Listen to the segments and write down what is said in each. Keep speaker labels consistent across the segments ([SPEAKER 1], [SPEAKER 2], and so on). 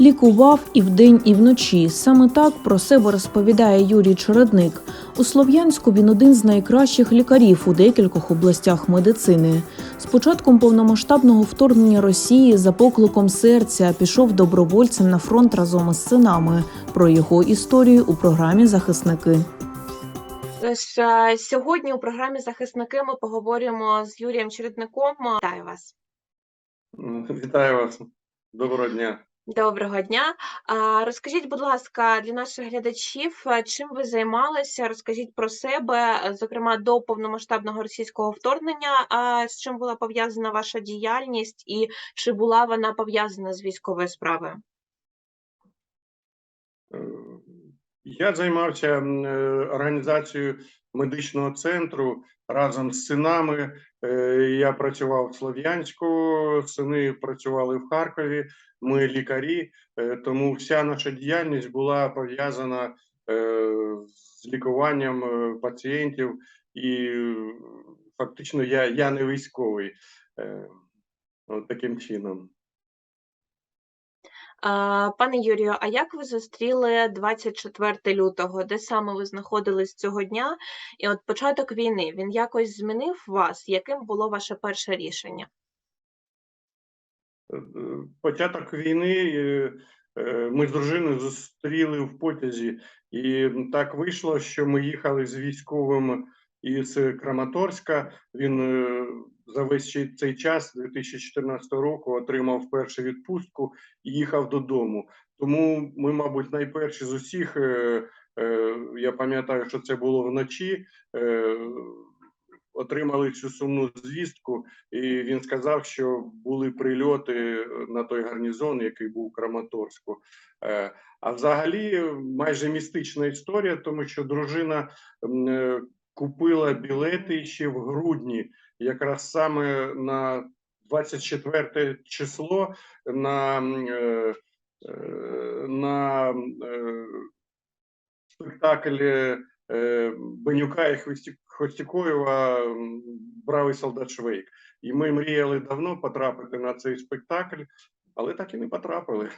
[SPEAKER 1] Лікував і вдень, і вночі. Саме так про себе розповідає Юрій Чередник. У Слов'янську він один з найкращих лікарів у декількох областях медицини. З початком повномасштабного вторгнення Росії за покликом серця пішов добровольцем на фронт разом із синами. Про його історію у програмі Захисники.
[SPEAKER 2] Тож е, сьогодні у програмі Захисники ми поговоримо з Юрієм Чередником. Вітаю вас.
[SPEAKER 3] Вітаю вас. Доброго дня.
[SPEAKER 2] Доброго дня. Розкажіть, будь ласка, для наших глядачів, е, чим ви займалися? Розкажіть про себе, е, зокрема до повномасштабного російського вторгнення. З чим була пов'язана ваша діяльність, і чи була вона пов'язана з військовою справою?
[SPEAKER 3] Я займався е, організацією медичного центру разом з синами. Е, Я працював в Слов'янську, сини працювали в Харкові. Ми лікарі, е, тому вся наша діяльність була пов'язана з лікуванням пацієнтів, і фактично я, я не військовий. Таким чином.
[SPEAKER 2] Пане Юрію, а як ви зустріли 24 лютого? Де саме ви знаходились цього дня? І от початок війни він якось змінив вас? Яким було ваше перше рішення?
[SPEAKER 3] Е, початок війни е, е, ми з дружиною зустріли в потязі, і так вийшло, що ми їхали з військовим із Краматорська. Він е, за весь цей час, 2014 року, отримав першу відпустку і їхав додому. Тому ми, мабуть, найперші з усіх. е, е, Я пам'ятаю, що це було вночі. е, Отримали цю сумну звістку, і він сказав, що були прильоти на той гарнізон, який був у Краматорську. А взагалі майже містична історія, тому що дружина купила білети ще в грудні, якраз саме на 24 число на, е, е, на е, спектакль е, Бенюка і Хвостікоєва Бравий солдат Швейк. І ми мріяли давно потрапити на цей спектакль, але так і не потрапили.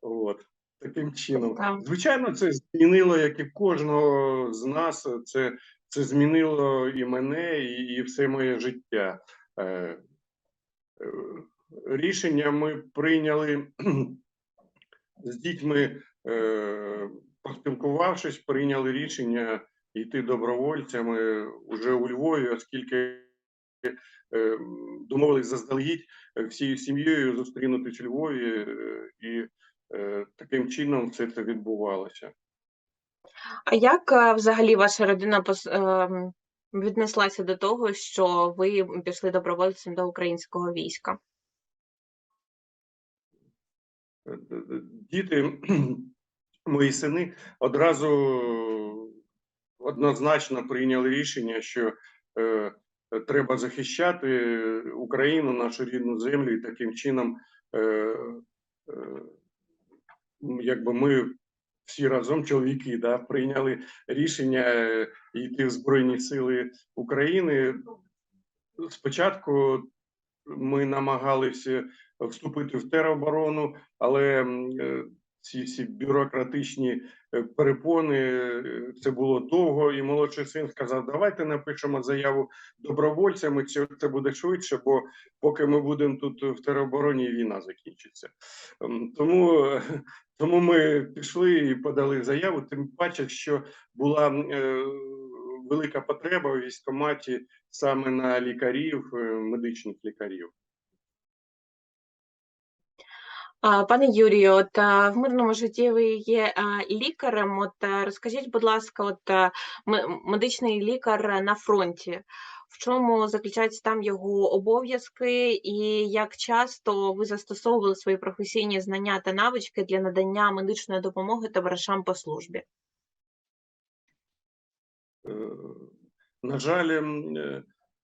[SPEAKER 3] От таким чином. Звичайно, це змінило, як і кожного з нас. Це, це змінило і мене, і, і все моє життя. Е, е, рішення ми прийняли з дітьми, е, поспілкувавшись, прийняли рішення йти добровольцями уже у Львові, оскільки домовились заздалегідь всією сім'єю зустрінутись у Львові, і таким чином все це відбувалося.
[SPEAKER 2] А як е, взагалі ваша родина ем, віднеслася до того, що ви пішли добровольцем до українського війська?
[SPEAKER 3] Е, діти, мої сини, одразу однозначно прийняли рішення, що е, треба захищати Україну, нашу рідну землю, і таким чином, е, е, якби ми всі разом, чоловіки, да, прийняли рішення е, йти в Збройні Сили України. Спочатку ми намагалися вступити в тероборону, але е, ці всі бюрократичні е, перепони е, це було довго. І молодший син сказав: Давайте напишемо заяву добровольцями. Це, це буде швидше, бо поки ми будемо тут в теробороні, війна закінчиться. Ем, Тому, тому ми пішли і подали заяву. Тим паче, що була е, велика потреба у військкоматі саме на лікарів, медичних лікарів.
[SPEAKER 2] Пане Юрію, от в мирному житті ви є лікарем. От розкажіть, будь ласка, от медичний лікар на фронті. В чому заключаються там його обов'язки, і як часто ви застосовували свої професійні знання та навички для надання медичної допомоги товаришам по службі?
[SPEAKER 3] Е, На жаль, е,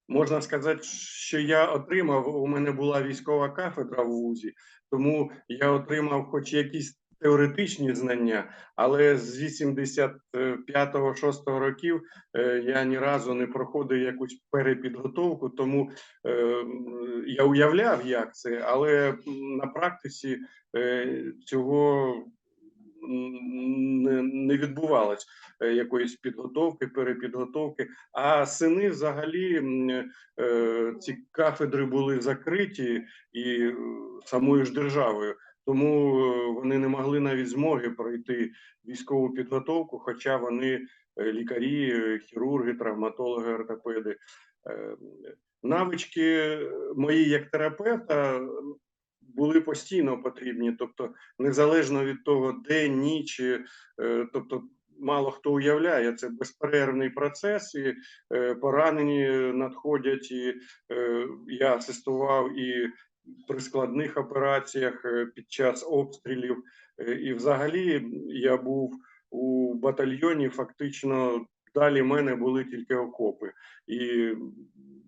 [SPEAKER 3] можна сказати, що я отримав. У мене була військова кафедра в вузі, тому я отримав хоч якісь теоретичні знання, але з 85-6 років е, я ні разу не проходив якусь перепідготовку, тому е, я уявляв, як це, але на практиці е, цього не, відбувалось е, якоїсь підготовки, перепідготовки. А сини взагалі е, ці кафедри були закриті і е, самою ж державою. Тому вони не могли навіть змоги пройти військову підготовку, хоча вони лікарі, хірурги, травматологи, ортопеди. Навички мої як терапевта були постійно потрібні, тобто незалежно від того, день, ніч, е, тобто мало хто уявляє, це безперервний процес, і е, поранені надходять, і е, я асистував і при складних операціях під час обстрілів. І взагалі я був у батальйоні. Фактично далі мене були тільки окопи, і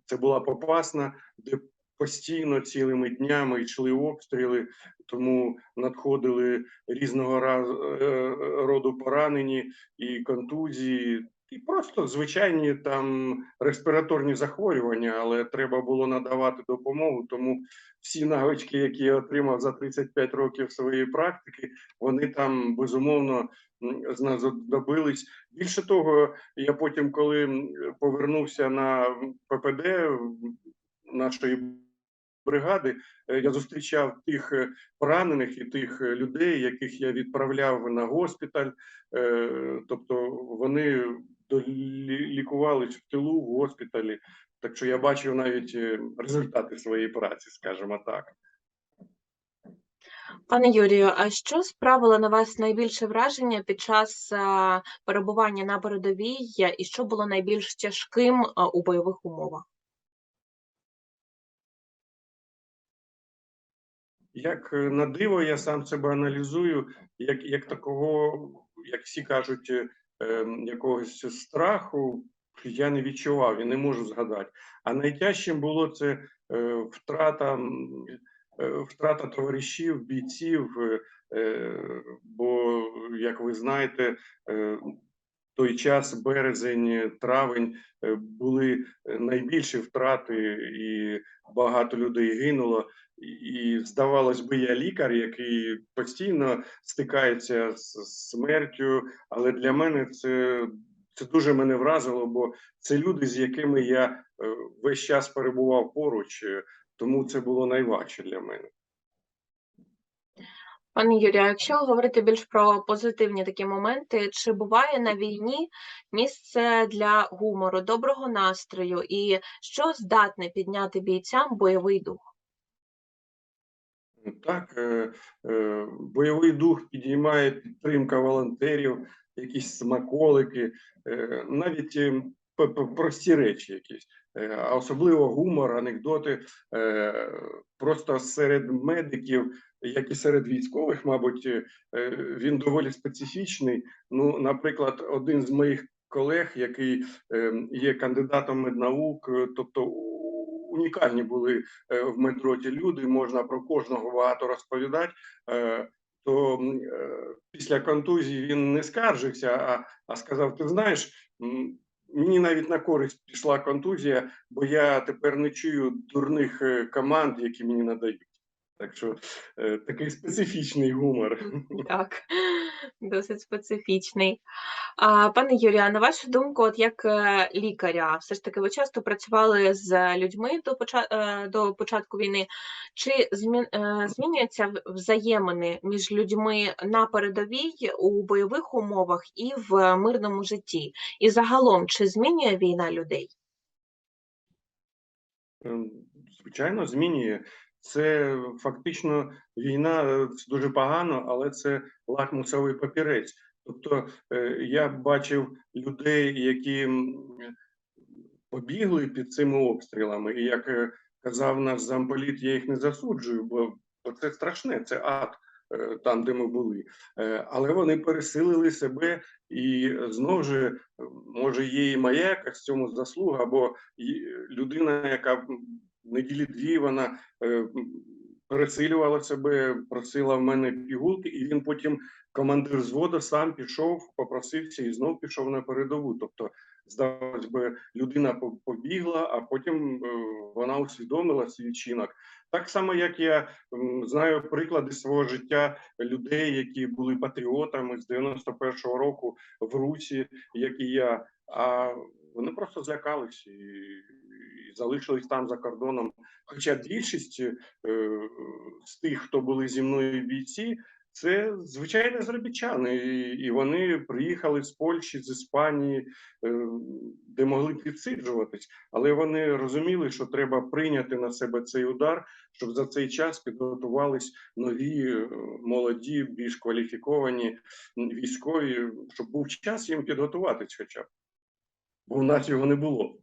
[SPEAKER 3] це була попасна, де постійно цілими днями йшли обстріли, тому надходили різного е, роду поранені і контузії. І просто звичайні там респіраторні захворювання, але треба було надавати допомогу. Тому всі навички, які я отримав за 35 років своєї практики, вони там безумовно знадобились. Більше того, я потім, коли повернувся на ППД нашої бригади, е, я зустрічав тих е, поранених і тих е, людей, яких я відправляв на госпіталь. Тобто вони лікувались в тилу в госпіталі. Так що я бачив навіть результати своєї праці, скажімо так.
[SPEAKER 2] Пане Юрію, а що справило на вас найбільше враження під час перебування на передовій, і що було найбільш тяжким у бойових умовах?
[SPEAKER 3] Як е, на диво, я сам себе аналізую, як, як такого, як всі кажуть, е, ем, якогось страху я не відчував і не можу згадати. А найтяжчим було це е, втрата, втрата товаришів, бійців. Бо, як ви знаєте, той час, березень, травень, були найбільші втрати, і багато людей гинуло. І- здавалось би, я лікар, який постійно стикається з смертю, але для мене це, це дуже мене вразило, бо це люди, з якими я е, весь час перебував поруч, е, тому це було найважче для мене.
[SPEAKER 2] Пане Юрію, якщо говорити більш про позитивні такі моменти, чи буває на війні місце для гумору, доброго настрою, і що здатне підняти бійцям бойовий дух?
[SPEAKER 3] Так, е, е, бойовий дух підіймає підтримка волонтерів, якісь смаколики, е, навіть прості речі якісь, а особливо гумор, анекдоти. Просто серед медиків, як і серед військових, мабуть, він доволі специфічний. Ну, наприклад, один з моїх колег, який є кандидатом меднаук, тобто унікальні були е, в медроті люди, можна про кожного багато розповідати. е, То е, після контузії він не скаржився, а, а сказав: Ти знаєш, мені навіть на користь пішла контузія, бо я тепер не чую дурних команд, які мені надають. Так що такий специфічний гумор.
[SPEAKER 2] Так, досить специфічний. А, пане Юрію, на вашу думку, от як е, лікаря, все ж таки ви часто працювали з людьми до, е, до початку війни. Чи е, змінюються взаємини між людьми на передовій у бойових умовах і в мирному житті? І загалом, чи змінює війна людей?
[SPEAKER 3] Ем, Звичайно, змінює. Це фактично війна е, дуже погано, але це лакмусовий папірець. Тобто е, я бачив людей, які побігли під цими обстрілами, і як е, казав наш замполіт, я їх не засуджую, бо, це страшне, це ад там, де ми були. Але вони пересилили себе, і знову ж може є і моя якась в цьому заслуга, бо і людина, яка неділі дві вона е, пересилювала себе, просила в мене пігулки, і він потім, командир взводу, сам пішов, попросився і знов пішов на передову. Тобто, здавалось би, людина по- побігла, а потім е, вона усвідомила свій чинок. Так само, як я знаю приклади свого життя людей, які були патріотами з 91-го року в Русі, як і я. А вони просто злякались і, і залишились там за кордоном. Хоча більшість е, з тих, хто були зі мною бійці, це звичайні заробітчани, і, і вони приїхали з Польщі, з Іспанії, е, де могли б відсиджуватись, але вони розуміли, що треба прийняти на себе цей удар, щоб за цей час підготувались нові е, молоді, більш кваліфіковані військові, щоб був час їм підготуватись, хоча б бо наче його не було.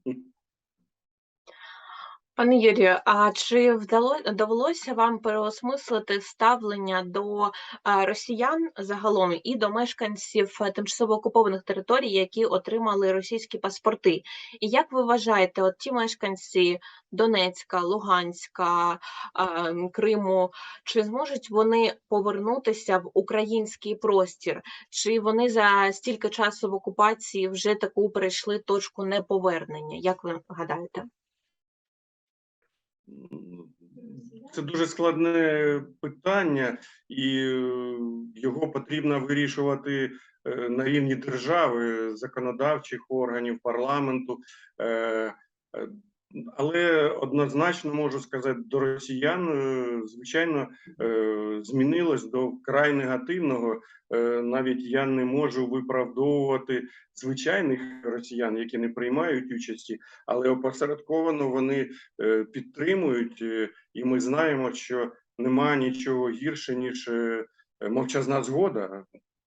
[SPEAKER 2] Пане Юрію, а чи вдало, довелося вам переосмислити ставлення до росіян загалом і до мешканців е, тимчасово окупованих територій, які отримали російські паспорти? І як ви вважаєте, от ті мешканці Донецька, Луганська, Криму, чи зможуть вони повернутися в український простір? Чи вони за стільки часу в окупації вже таку перейшли точку неповернення? Як ви гадаєте?
[SPEAKER 3] Це дуже складне питання, і е, його потрібно вирішувати е, на рівні держави, законодавчих органів, парламенту. Але однозначно можу сказати, до росіян, е, звичайно, е, змінилось до вкрай негативного. Е, Навіть я не можу виправдовувати звичайних росіян, які не приймають участі, але опосередковано вони підтримують, і ми знаємо, що немає нічого гірше, ніж мовчазна згода.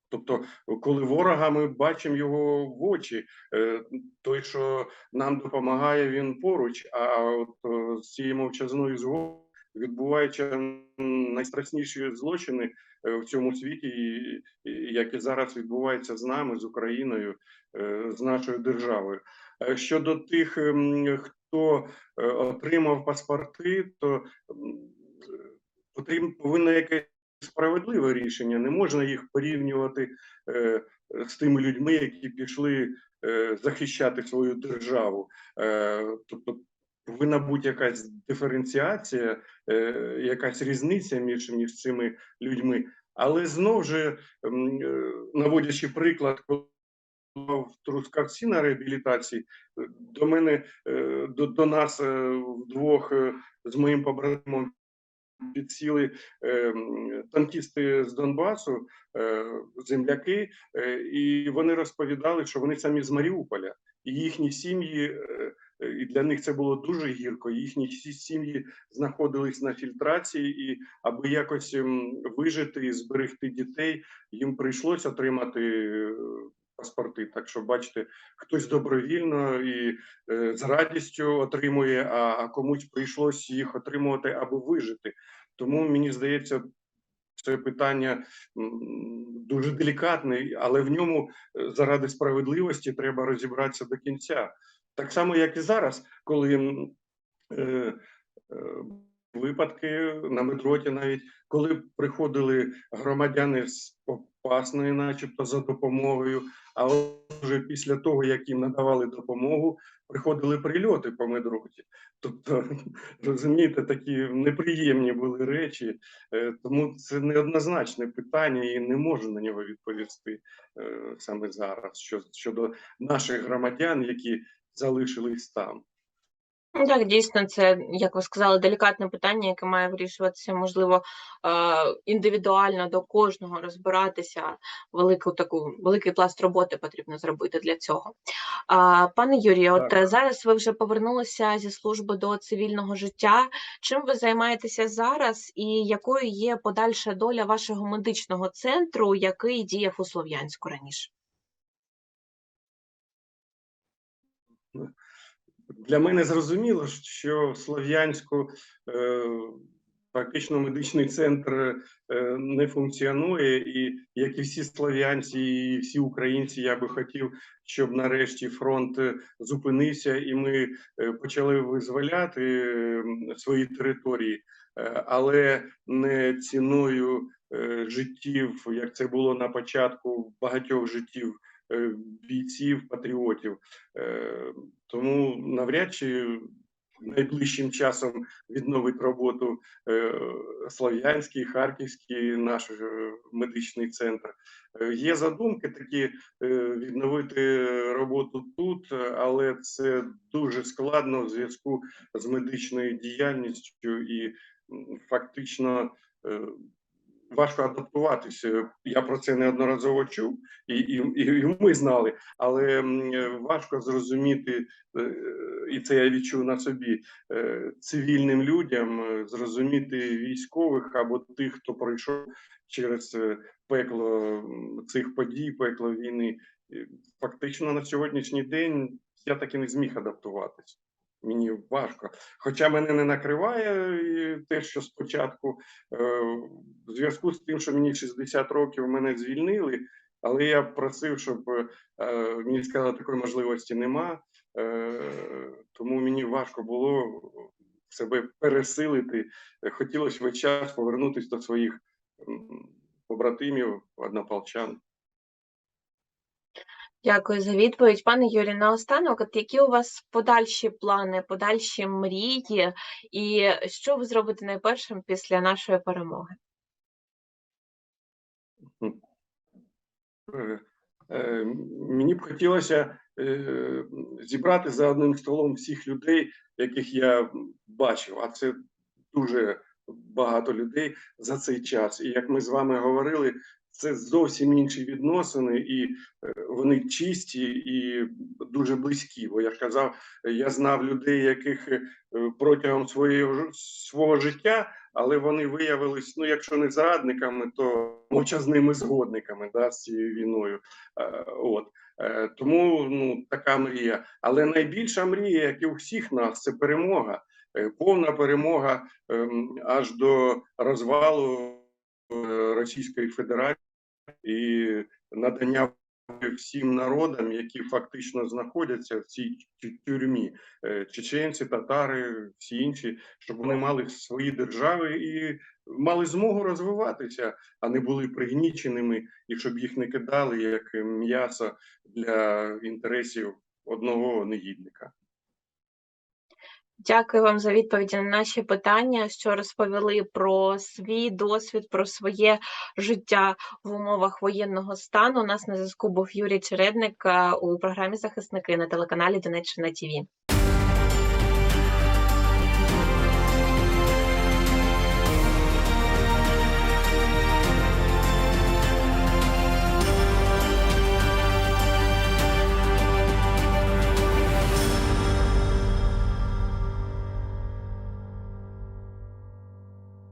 [SPEAKER 3] Тобто, коли ворога ми бачимо його в очі, е, той, що нам допомагає, він поруч. А от е, з цією мовчазною згодою відбуваються найстрашніші злочини е, в цьому світі, і, і як і зараз відбувається з нами, з Україною, з нашою державою. Щодо тих, ем, хто отримав паспорти, то потрібно повинно якесь справедливе рішення. Не можна їх порівнювати е, з тими людьми, які пішли е, захищати свою державу. Е, тобто повинна бути якась диференціація, е, якась різниця між, між цими людьми. Але знову ж, е, наводячи приклад, в Трускавці на реабілітації, до мене е, до, до нас е, вдвох е, з моїм побратимом підсіли е, танкісти з Донбасу, е, земляки, е, і вони розповідали, що вони самі з Маріуполя, і їхні сім'ї, і для них це було дуже гірко. Їхні сім'ї знаходились на фільтрації, і аби якось вижити і зберегти дітей, їм прийшлося отримати. Паспорти, так що бачите, хтось добровільно і е, з радістю отримує, а, комусь прийшлось їх отримувати аби вижити. Тому мені здається, це питання дуже делікатне, але в ньому е, заради справедливості треба розібратися до кінця. Так само, як і зараз, коли е, е, випадки на медроті, навіть коли приходили громадяни з Попасної, начебто за допомогою, а вже після того, як їм надавали допомогу, приходили прильоти по медроті. Тобто, розумієте, такі неприємні були речі, Е, тому це неоднозначне питання і не можу на нього відповісти е, саме зараз. Що щодо наших громадян, які залишились там.
[SPEAKER 2] Ну Так, дійсно, це, як ви сказали, делікатне питання, яке має вирішуватися, можливо, е, індивідуально до кожного розбиратися. Велику таку великий пласт роботи потрібно зробити для цього. Пане Юрію, от зараз ви вже повернулися зі служби до цивільного життя. Чим ви займаєтеся зараз, і якою є подальша доля вашого медичного центру, який діяв у Слов'янську раніше?
[SPEAKER 3] Для мене зрозуміло, що в Слов'янську е, Фактично медичний центр е, не функціонує, і як і всі слов'янці, і всі українці, я би хотів, щоб нарешті фронт е, зупинився, і ми е, почали визволяти е, свої території, Е, але не ціною е, життів, як це було на початку багатьох життів е, бійців, патріотів. Е, Тому навряд чи найближчим часом відновить роботу е, Слов'янський, Харківський наш е, медичний центр. Е, Є задумки такі е, відновити роботу тут, е, але це дуже складно в зв'язку з медичною діяльністю і фактично. Важко адаптуватися. Я про це неодноразово чув, і, і, і ми знали, але е, важко зрозуміти, е, і це я відчув на собі е, цивільним людям, зрозуміти військових або тих, хто пройшов через пекло цих подій, пекло війни. Фактично на сьогоднішній день я так і не зміг адаптуватися. Мені важко. Хоча мене не накриває і те, що спочатку е, в зв'язку з тим, що мені 60 років мене звільнили, але я просив, щоб е, мені сказали, такої можливості нема. Е, тому мені важко було себе пересилити. Хотілося весь час повернутися до своїх побратимів, однополчан.
[SPEAKER 2] Дякую за відповідь. Пане Юрій, наостанок, от які у вас подальші плани, подальші мрії, і що ви зробите найпершим після нашої перемоги?
[SPEAKER 3] Е, е, Мені б хотілося е, зібрати за одним столом всіх людей, яких я бачив, а це дуже багато людей за цей час. І як ми з вами говорили, це зовсім інші відносини, і е, вони чисті і дуже близькі. Бо я ж казав, я знав людей, яких е, протягом своєї свого життя, але вони виявились, ну якщо не зрадниками, то мовчазними згодниками да, з цією війною. Е, От тому ну така мрія. Але найбільша мрія, як і у всіх нас, це перемога, повна перемога ем, аж до розвалу Російської Федерації і надання всім народам, які фактично знаходяться в цій тюрмі, е, чеченці, татари, всі інші, щоб вони мали свої держави і мали змогу розвиватися, а не були пригніченими, і щоб їх не кидали як м'ясо для інтересів одного негідника.
[SPEAKER 2] Дякую вам за відповіді на наші питання, що розповіли про свій досвід, про своє життя в умовах воєнного стану. У нас на зв'язку був Юрій Чередник е, у програмі Захисники на телеканалі Донеччина ТІВІ.